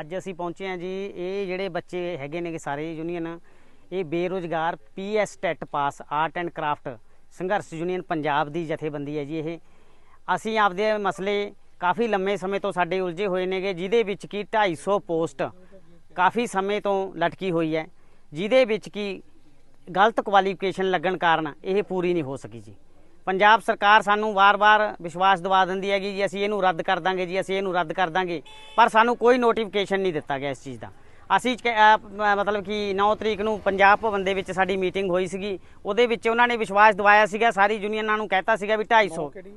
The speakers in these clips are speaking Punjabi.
ਅੱਜ ਅਸੀਂ ਪਹੁੰਚੇ ਹਾਂ ਜੀ, ਇਹ ਜਿਹੜੇ ਬੱਚੇ ਹੈਗੇ ਨੇ ਸਾਰੇ ਯੂਨੀਅਨ ਇਹ ਬੇਰੋਜ਼ਗਾਰ PS TET pass art and craft ਸੰਘਰਸ਼ ਯੂਨੀਅਨ ਪੰਜਾਬ ਦੀ ਜਥੇਬੰਦੀ ਹੈ ਜੀ ਇਹ। ਅਸੀਂ ਆਪਦੇ ਮਸਲੇ ਕਾਫੀ ਲੰਮੇ ਸਮੇਂ ਤੋਂ ਸਾਡੇ ਉਲਝੇ ਹੋਏ ਨੇਗੇ, ਜਿਹਦੇ ਵਿੱਚ ਕੀ 250 ਪੋਸਟ ਕਾਫੀ ਸਮੇਂ ਤੋਂ ਲਟਕੀ ਹੋਈ ਹੈ, ਜਿਹਦੇ ਵਿੱਚ ਕੀ ਗਲਤ ਕੁਆਲੀਫਿਕੇਸ਼ਨ ਲੱਗਣ ਕਾਰਨ ਇਹ ਪੂਰੀ ਨਹੀਂ ਹੋ ਸਕੀ ਜੀ। ਪੰਜਾਬ ਸਰਕਾਰ ਸਾਨੂੰ ਵਾਰ-ਵਾਰ ਵਿਸ਼ਵਾਸ ਦਿਵਾ ਦਿੰਦੀ ਹੈਗੀ ਜੀ ਅਸੀਂ ਇਹਨੂੰ ਰੱਦ ਕਰ ਦਾਂਗੇ ਜੀ ਅਸੀਂ ਇਹਨੂੰ ਰੱਦ ਕਰ ਦਾਂਗੇ। ਪਰ ਸਾਨੂੰ ਕੋਈ ਨੋਟੀਫਿਕੇਸ਼ਨ ਨਹੀਂ ਦਿੱਤਾ ਗਿਆ ਇਸ ਚੀਜ਼ ਦਾ। ਅਸੀਂ ਮਤਲਬ ਕਿ 9 ਤਰੀਕ ਨੂੰ ਪੰਜਾਬ ਭਵਨ ਦੇ ਵਿੱਚ ਸਾਡੀ ਮੀਟਿੰਗ ਹੋਈ ਸੀਗੀ। ਉਹਦੇ ਵਿੱਚ ਉਹਨਾਂ ਨੇ ਵਿਸ਼ਵਾਸ ਦਿਵਾਇਆ ਸੀਗਾ ਸਾਰੀ ਯੂਨੀਅਨਾਂ ਨੂੰ ਕਹਿਤਾ ਸੀਗਾ ਵੀ 250 ਕਿਹੜੀ?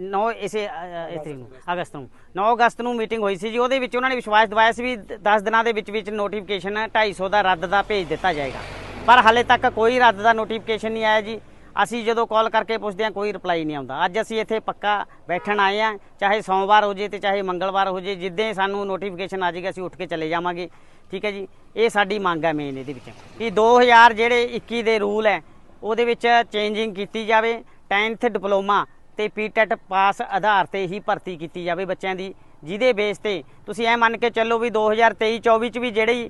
9 ਇਸੇ ਅ, ਅ, ਇਸ ਤਰੀਕ ਨੂੰ ਅਗਸਤ ਨੂੰ। 9 ਅਗਸਤ ਨੂੰ ਮੀਟਿੰਗ ਹੋਈ ਸੀ ਜੀ ਉਹਦੇ ਵਿੱਚ ਉਹਨਾਂ ਨੇ ਵਿਸ਼ਵਾਸ ਦਿਵਾਇਆ ਸੀ ਵੀ 10 ਦਿਨਾਂ ਦੇ ਵਿੱਚ ਵਿੱਚ ਨੋਟੀਫਿਕੇਸ਼ਨ 250 ਦਾ ਰੱਦ ਦਾ ਭੇਜ ਦਿੱਤਾ ਜਾਏਗਾ। ਪਰ ਹਾਲੇ ਤੱਕ ਕੋਈ ਰੱਦ ਦਾ ਨੋਟੀਫਿਕੇਸ਼ਨ ਨਹੀਂ ਆਇਆ ਜੀ। ਅਸੀਂ ਜਦੋਂ ਕਾਲ ਕਰਕੇ ਪੁੱਛਦੇ ਹਾਂ, ਕੋਈ ਰਿਪਲਾਈ ਨਹੀਂ ਆਉਂਦਾ। ਅੱਜ ਅਸੀਂ ਇੱਥੇ ਪੱਕਾ ਬੈਠਣ ਆਏ ਆ ਚਾਹੇ ਸੋਮਵਾਰ ਹੋ ਜੇ ਤੇ ਚਾਹੇ ਮੰਗਲਵਾਰ ਹੋ ਜੇ, ਜਿੱਦਾਂ ਸਾਨੂੰ ਨੋਟੀਫਿਕੇਸ਼ਨ ਆ ਜਾਏਗਾ, ਅਸੀਂ ਉੱਠ ਕੇ ਚਲੇ ਜਾਵਾਂਗੇ। ਠੀਕ ਹੈ ਜੀ? ਇਹ ਸਾਡੀ ਮੰਗ ਹੈ ਮੇਨ ਇਹਦੇ ਵਿੱਚ ਕਿ 2000 ਜਿਹੜੇ 21 ਦੇ ਰੂਲ ਹੈ, ਉਹਦੇ ਵਿੱਚ ਚੇਂਜਿੰਗ ਕੀਤੀ ਜਾਵੇ 10th ਡਿਪਲੋਮਾ ਤੇ ਪੀਟੈਟ ਪਾਸ ਆਧਾਰ ਤੇ ਹੀ ਭਰਤੀ ਕੀਤੀ ਜਾਵੇ ਬੱਚਿਆਂ ਦੀ, ਜਿਹਦੇ ਬੇਸ ਤੇ ਤੁਸੀਂ ਇਹ ਮੰਨ ਕੇ ਚੱਲੋ ਵੀ 2023 24 ਚ ਵੀ ਜਿਹੜੀ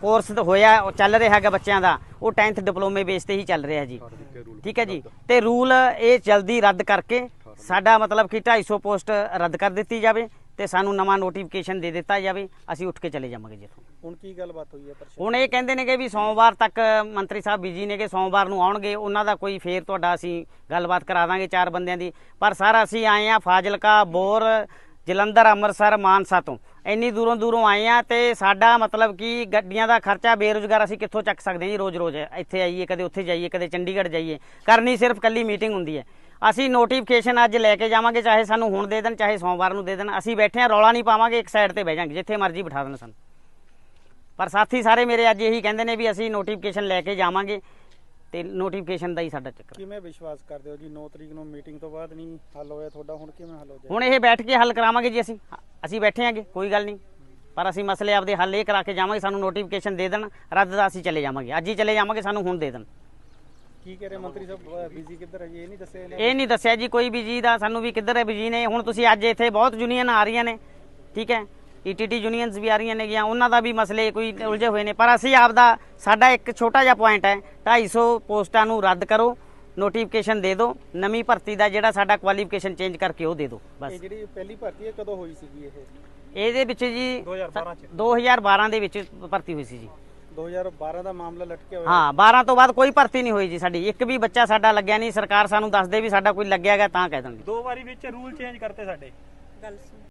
ਕੋਰਸ ਹੋਇਆ ਉਹ ਚੱਲ ਰਿਹਾ ਹੈਗਾ ਬੱਚਿਆਂ ਦਾ। ਉਹ 10th ਡਿਪਲੋਮੇ ਬੇਸ ਤੇ ਹੀ ਚੱਲ ਰਿਹਾ ਜੀ। ਠੀਕ ਹੈ ਜੀ? ਤੇ ਰੂਲ ਇਹ ਜਲਦੀ ਰੱਦ ਕਰਕੇ ਸਾਡਾ ਮਤਲਬ ਕਿ 250 ਪੋਸਟ ਰੱਦ ਕਰ ਦਿੱਤੀ ਜਾਵੇ ਤੇ ਸਾਨੂੰ ਨਵਾਂ ਨੋਟੀਫਿਕੇਸ਼ਨ ਦੇ ਦਿੱਤਾ ਜਾਵੇ। ਅਸੀਂ ਉੱਠ ਕੇ ਚਲੇ ਜਾਵਾਂਗੇ ਜੀ ਇੱਥੋਂ। ਹੁਣ ਕੀ ਗੱਲਬਾਤ ਹੋਈ ਹੈ ਹੁਣ ਇਹ ਕਹਿੰਦੇ ਨੇਗੇ ਵੀ ਸੋਮਵਾਰ ਤੱਕ ਮੰਤਰੀ ਸਾਹਿਬ ਬਿਜ਼ੀ ਨੇਗੇ ਸੋਮਵਾਰ ਨੂੰ ਆਉਣਗੇ। ਉਹਨਾਂ ਦਾ ਕੋਈ ਫੇਰ ਤੁਹਾਡਾ ਅਸੀਂ ਗੱਲਬਾਤ ਕਰਾ ਦਾਂਗੇ ਚਾਰ ਬੰਦਿਆਂ ਦੀ। ਪਰ ਸਰ ਅਸੀਂ ਆਏ ਆ ਫਾਜ਼ਿਲਕਾ ਬੋਰ ਜਲੰਧਰ ਅੰਮ੍ਰਿਤਸਰ ਮਾਨਸਾ ਤੋਂ। ਇੰਨੀ ਦੂਰੋਂ ਦੂਰੋਂ ਆਏ ਆ ਤੇ ਸਾਡਾ ਮਤਲਬ ਕਿ ਗੱਡੀਆਂ ਦਾ ਖਰਚਾ ਬੇਰੁਜ਼ਗਾਰ ਅਸੀਂ ਕਿੱਥੋਂ ਚੱਕ ਸਕਦੇ ਹਾਂ ਜੀ ਰੋਜ਼-ਰੋਜ਼ ਇੱਥੇ ਆਈਏ, ਕਦੇ ਉੱਥੇ ਜਾਈਏ, ਕਦੇ ਚੰਡੀਗੜ੍ਹ ਜਾਈਏ। ਕਰਨੀ ਸਿਰਫ ਕੱਲੀ ਮੀਟਿੰਗ ਹੁੰਦੀ ਹੈ। ਅਸੀਂ ਨੋਟੀਫਿਕੇਸ਼ਨ ਅੱਜ ਲੈ ਕੇ ਜਾਵਾਂਗੇ, ਚਾਹੇ ਸਾਨੂੰ ਹੁਣ ਦੇ ਦੇਣ, ਚਾਹੇ ਸੋਮਵਾਰ ਨੂੰ ਦੇ ਦੇਣ। ਅਸੀਂ ਬੈਠੇ ਆ ਰੌਲਾ ਨਹੀਂ ਪਾਵਾਂਗੇ, ਇੱਕ ਸਾਈਡ ਤੇ ਬਹਿ ਜਾਾਂਗੇ, ਜਿੱਥੇ ਮਰਜ਼ੀ ਬਿਠਾ ਦੇਣ ਸਾਨੂੰ। ਪਰ ਸਾਥੀ ਸਾਰੇ ਮੇਰੇ ਅੱਜ ਇਹੀ ਕਹਿੰਦੇ ਨੇ ਵੀ ਅਸੀਂ ਨੋਟੀਫਿਕੇਸ਼ਨ ਲੈ ਕੇ ਜਾਵਾਂਗੇ। ਤੇ ਨੋਟੀਫਿਕੇਸ਼ਨ ਦਾ ਹੀ ਸਾਡਾ ਚੱਕਰ। ਕਿਵੇਂ ਵਿਸ਼ਵਾਸ ਕਰਦੇ ਹੋ ਜੀ? 9 ਤਰੀਕ ਨੂੰ ਮੀਟਿੰਗ ਤੋਂ ਬਾਅਦ ਨਹੀਂ ਹੱਲ ਹੋਇਆ ਤੁਹਾਡਾ ਹੁਣ ਕਿਵੇਂ ਹੱਲ ਹੋ ਜਾਏ ਹੁਣ ਇਹ ਬੈਠ ਕੇ ਹੱਲ ਕਰਾਵਾਂਗੇ ਜੀ ਅਸੀਂ। ਅਸੀਂ ਬੈਠੇ ਆਂਗੇ ਕੋਈ ਗੱਲ ਨਹੀਂ। ਪਰ ਅਸੀਂ ਮਸਲੇ ਆਪਦੇ ਹੱਲ ਇਹ ਕਰਾ ਕੇ ਜਾਵਾਂਗੇ ਸਾਨੂੰ ਨੋਟੀਫਿਕੇਸ਼ਨ ਦੇ ਦੇਣ। ਰੱਦ ਦਾ ਅਸੀਂ ਚਲੇ ਜਾਵਾਂਗੇ। ਅੱਜ ਹੀ ਚਲੇ ਜਾਵਾਂਗੇ ਸਾਨੂੰ ਹੁਣ ਦੇ ਦੇਣ। ਕੀ ਕਹਿ ਰਹੇ ਮੰਤਰੀ ਸਾਹਿਬ? ਬਿਜ਼ੀ ਕਿੱਧਰ ਹੈ ਜੀ? ਇਹ ਨਹੀਂ ਦੱਸਿਆ ਇਹ ਨਹੀਂ ਦੱਸਿਆ ਜੀ ਕੋਈ ਬਿਜ਼ੀ ਦਾ ਸਾਨੂੰ ਵੀ ਕਿੱਧਰ ਹੈ? ਬਿਜ਼ੀ ਨੇ। ਹੁਣ ਤੁਸੀਂ ਅੱਜ ਇੱਥੇ ਬਹੁਤ ਯੂਨੀਅਨ ਆ ਰਹੀਆਂ ਨੇ। ਠੀਕ ਹੈ? ਈਟੀਟੀ ਯੂਨੀਅਨਸ ਵੀ ਆ ਰਹੀਆਂ ਨੇਗੀਆਂ ਉਹਨਾਂ ਦਾ ਵੀ ਮਸਲੇ ਕੋਈ ਉਲਝੇ ਹੋਏ ਨੇ। ਪਰ ਅਸੀਂ ਆਪਦਾ ਸਾਡਾ ਇੱਕ ਛੋਟਾ ਜਿਹਾ ਪੁਆਇੰਟ ਹੈ 250 ਪੋਸਟਾਂ ਨੂੰ ਰੱਦ ਕਰੋ ਨੋਟੀਫਿਕੇਸ਼ਨ ਦੇ ਦਿਓ ਨਵੀਂ ਭਰਤੀ ਦਾ ਜਿਹੜਾ ਸਾਡਾ ਕੁਆਲੀਫਿਕੇਸ਼ਨ ਚੇਂਜ ਕਰਕੇ ਉਹ ਦੇ ਦਿਓ ਬਸ। ਇਹ ਜਿਹੜੀ ਪਹਿਲੀ ਭਰਤੀ ਹੈ ਕਦੋਂ ਹੋਈ ਸੀਗੀ ਇਹ? ਇਹਦੇ ਵਿੱਚ ਜੀ 2012 ਚ। 2012 ਦੇ ਵਿੱਚ ਭਰਤੀ ਹੋਈ ਸੀ ਜੀ। 2012 ਦਾ ਮਾਮਲਾ ਲਟਕਿਆ ਹੋਇਆ। ਹਾਂ 12 ਤੋਂ ਬਾਅਦ ਕੋਈ ਭਰਤੀ ਨਹੀਂ ਹੋਈ ਜੀ ਸਾਡੀ। ਇੱਕ ਵੀ ਬੱਚਾ ਸਾਡਾ ਲੱਗਿਆ ਨਹੀਂ ਸਰਕਾਰ ਸਾਨੂੰ ਦੱਸਦੇ ਵੀ ਸਾਡਾ ਕੋਈ ਲੱਗਿਆਗਾ ਤਾਂ ਕਹਿ ਦੇਣਗੇ। ਦੋ ਵਾਰੀ ਵਿੱਚ ਰੂਲ ਚੇਂਜ ਕਰਤੇ ਸਾਡੇ।